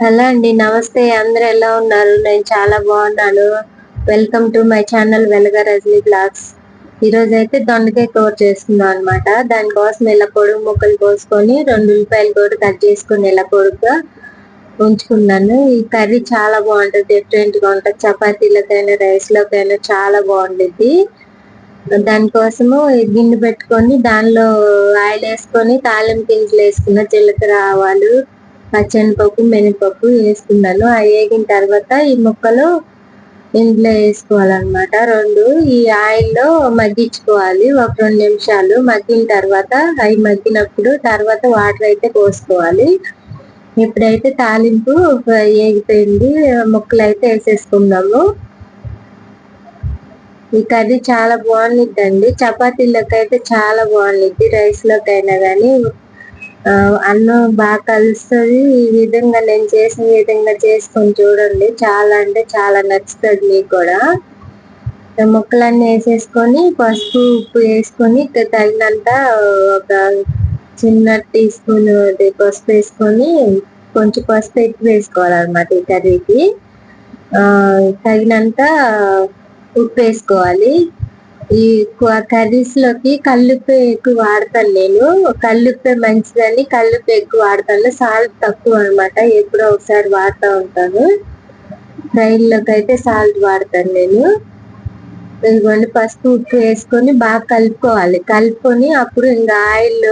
Hello అండి నమస్తే. అందరు ఎలా ఉన్నారు? నేను చాలా బాగున్నాను. వెల్కమ్ టు మై ఛానల్ వెలగ రజనీ బ్లాగ్స్ ఈరోజు అయితే దొండకాయ కూర చేస్తున్నాం అనమాట దానికోసం ఇలా పొడుగు ముక్కలు కోసుకొని రెండు ఉల్లిపాయలు కూడా కట్ చేసుకుని ఇలా పొడుగుగా ఉంచుకున్నాను. ఈ కర్రీ చాలా బాగుంటుంది. డిఫరెంట్గా ఉంటుంది. చపాతీలకైనా రైస్లోకైనా చాలా బాగుంటుంది దానికోసము గిన్నె పెట్టుకొని దానిలో ఆయిల్ వేసుకొని తాలింపు గింజలు వేసుకున్న జీలకర్ర ఆవాలు పచ్చనిపప్పు మినపప్పు వేసుకున్నాను. అవి వేగిన తర్వాత ఈ ముక్కలు ఇంట్లో వేసుకోవాలన్నమాట. రెండు ఈ ఆయిల్లో మగ్గించుకోవాలి. ఒక రెండు నిమిషాలు మగ్గిన తర్వాత అవి మగ్గినప్పుడు తర్వాత వాటర్ అయితే పోసుకోవాలి. ఇప్పుడైతే తాలింపు వేగిపోయింది. ముక్కలు అయితే వేసేసుకుందాము. ఈ కర్రీ చాలా బాగుండిద్దండి. చపాతీలకైతే అయితే చాలా బాగుండిద్ది. రైస్లోకైనా కానీ అన్నం బాగా కలుస్తుంది. ఈ విధంగా నేను చేసిన విధంగా చేసుకొని చూడండి. చాలా అంటే చాలా నచ్చుతుంది మీకు కూడా. ముక్కలన్నీ వేసేసుకొని పసుపు ఉప్పు వేసుకొని తగినంత ఒక చిన్న టీ స్పూన్ పసుపు వేసుకొని కొంచెం పసుపు ఎక్కువ వేసుకోవాలన్నమాట ఈ కర్రీకి. తగినంత ఉప్పు వేసుకోవాలి. ఈ కర్రీస్లోకి కల్లుప్పు ఎక్కువ వాడతాను నేను. కల్లుప్పే మంచిదని కల్లుప్పు ఎక్కువ వాడతాను. సాల్ట్ తక్కువ అనమాట ఎప్పుడో ఒకసారి వాడుతూ ఉంటాను. ఫ్రైల్లోకి అయితే సాల్ట్ వాడతాను నేను. ఇదిగోండి పసుపు ఉప్పు వేసుకొని బాగా కలుపుకోవాలి. కలుపుకొని అప్పుడు ఇంకా ఆయిల్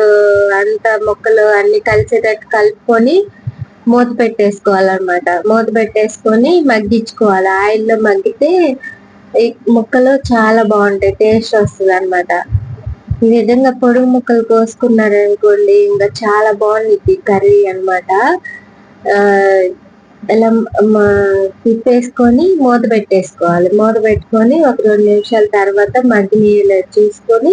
అంతా మొక్కలు అన్ని కలిసేటట్టు కలుపుకొని మూత పెట్టేసుకోవాలన్నమాట. మూత పెట్టేసుకొని మగ్గించుకోవాలి. ఆయిల్లో మగ్గితే ఈ ముక్కలు చాలా బాగుంటాయి టేస్ట్ వస్తుంది అనమాట ఈ విధంగా పొడుగు ముక్కలు కోసుకున్నారనుకోండి ఇంకా చాలా బాగుంది కర్రీ అనమాట ఇలా తిప్పేసుకొని మూత పెట్టేసుకోవాలి. మూత పెట్టుకొని ఒక రెండు నిమిషాల తర్వాత మగ్గి నీళ్ళు చూసుకొని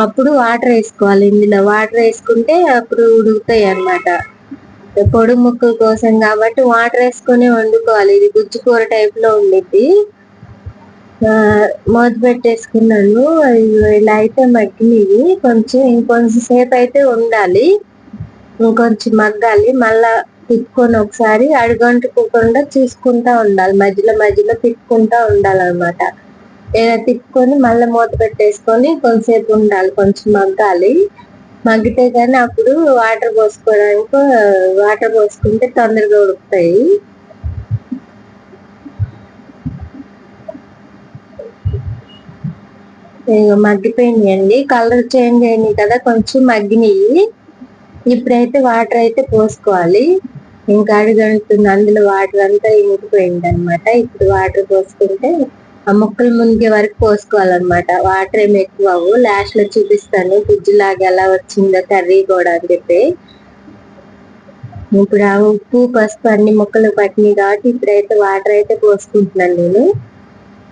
అప్పుడు వాటర్ వేసుకోవాలి. ఇందులో వాటర్ వేసుకుంటే అప్పుడు ఉడుకుతాయి అనమాట పొడుగు ముక్కల కోసం కాబట్టి వాటర్ వేసుకొని వండుకోవాలి. ఇది గుజ్జు కూర టైప్లో ఉండిద్ది. మూత పెట్టేసుకున్నాను. ఇలా అయితే మగ్గినవి. కొంచెం ఇంకొంచెం సేపు అయితే ఉండాలి. ఇంకొంచెం మగ్గాలి. మళ్ళా తిప్పుకొని ఒకసారి అడుగంటుకోకుండా చూసుకుంటా ఉండాలి. మధ్యలో మధ్యలో తిప్పుకుంటా ఉండాలన్నమాట. ఇలా తిప్పుకొని మళ్ళీ మూత పెట్టేసుకొని కొంతసేపు ఉండాలి. కొంచెం మగ్గాలి. మగ్గితే కానీ అప్పుడు వాటర్ పోసుకోవడానికి వాటర్ పోసుకుంటే తొందరగా ఉడుకుతాయి. మగ్గిపోయినాయండి కలర్ చేంజ్ అయినాయి కదా కొంచెం మగ్గినాయి ఇప్పుడైతే వాటర్ అయితే పోసుకోవాలి. ఇంకా అడుగంటుంది అందులో వాటర్ అంతా ఇంకిపోయింది అనమాట ఇప్పుడు వాటర్ పోసుకుంటే ఆ ముక్కలు మునిగే వరకు పోసుకోవాలన్నమాట. వాటర్ ఏమి ఎక్కువ అవ్వు లాస్ట్లో చూపిస్తాను. గుజ్జులాగా ఎలా వచ్చిందో కర్రీ కూడా అని చెప్పి. ఇప్పుడు ఆ ఉప్పు పసుపు అన్ని ముక్కలు పట్టినాయి కాబట్టి ఇప్పుడైతే వాటర్ అయితే పోసుకుంటున్నాను నేను.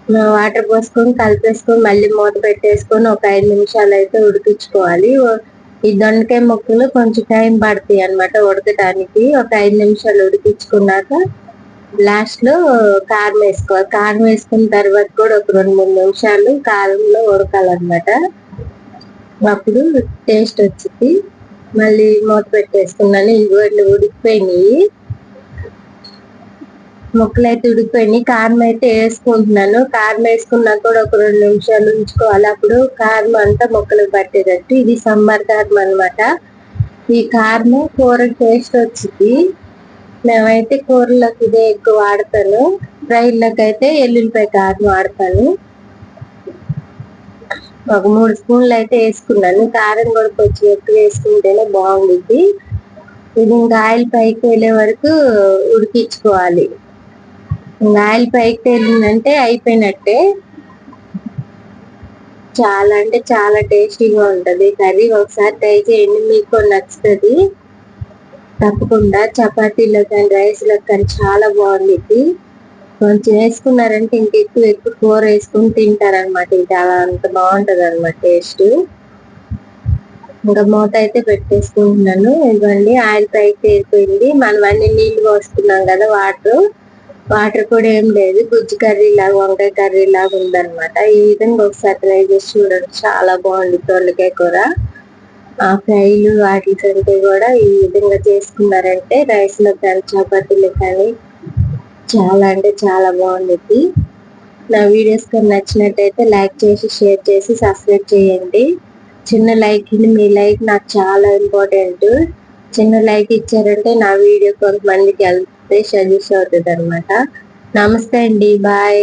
వాటర్ పోసుకొని కలిపేసుకొని మళ్ళీ మూత పెట్టేసుకొని ఒక ఐదు నిమిషాలు అయితే ఉడికించుకోవాలి. ఈ దొండకాయ ముక్కలు కొంచెం టైం పడుతాయి అనమాట ఉడకడానికి ఒక ఐదు నిమిషాలు ఉడికించుకున్నాక లాస్ట్లో కారం వేసుకోవాలి. కారం వేసుకున్న తర్వాత కూడా ఒక రెండు మూడు నిమిషాలు కారంలో ఉడకాలన్నమాట. అప్పుడు టేస్ట్ వచ్చింది. మళ్ళీ మూత పెట్టేసుకున్నాను. ఇవి ఉడికిపోయినాయి. ముక్కలు అయితే ఉడికిపోయినాయి కారం అయితే వేసుకుంటున్నాను. కారం వేసుకున్నా కూడా ఒక రెండు నిమిషాలు ఉంచుకోవాలి. అప్పుడు కారం అంతా మొక్కలు పట్టేటట్టు. ఇది సమ్మర్ కారం అనమాట ఈ కారం కూర టేస్ట్ వచ్చింది. మేమైతే కూరలకు ఇదే ఎక్కువ వాడతాను. ఫ్రైల్లోకి అయితే ఎల్లుల్లిపాయ కారం వాడతాను. ఒక మూడు స్పూన్లు అయితే వేసుకున్నాను. కారం కూడా కొంచెం ఎక్కువ వేసుకుంటేనే బాగుంటుంది ఇది ఇంకా ఆయిల్ పైకి వెళ్ళే వరకు ఉడికించుకోవాలి. ఆయిల్ పైకి తేలిందంటే అయిపోయినట్టే. చాలా అంటే చాలా టేస్టీగా ఉంటుంది. కర్రీ ఒకసారి ట్రై చేయండి మీకు నచ్చుతుంది. తప్పకుండా చపాతీలో కానీ రైస్లో కానీ చాలా బాగుండిద్ది కొంచెం వేసుకున్నారంటే ఇంక ఎక్కువ కూర వేసుకుని తింటారనమాట ఇది అలా అంత బాగుంటుంది అనమాట టేస్ట్. ఇంకా మూత అయితే పెట్టేసుకుంటున్నాను. ఇదిగోండి ఆయిల్ పైకి తేలిపోయింది మనం అన్ని నీళ్ళు పోసుకున్నాం కదా వాటర్. వాటర్ కూడా ఏం లేదు. గుజ్జు కర్రీ లాగా వంకాయ కర్రీ లాగా ఉందన్నమాట. ఈ విధంగా ఒకసారి ట్రై చేసి చూడండి. చాలా బాగుంది దొండకాయ కూర. ఆ ఫ్రైలు వాటి కంటే కూడా ఈ విధంగా చేసుకున్నారంటే రైస్లో కానీ చపాతీలు కానీ చాలా అంటే చాలా బాగుంది నా వీడియోస్ కానీ నచ్చినట్టయితే లైక్ చేసి షేర్ చేసి సబ్స్క్రైబ్ చేయండి. చిన్న లైక్ మీ లైక్ నాకు చాలా ఇంపార్టెంట్. చిన్న లైక్ ఇచ్చారంటే నా వీడియో కొంతమందికి వెళ్తే సజెస్ట్ అవుతుంది అనమాట నమస్తే అండి బాయ్.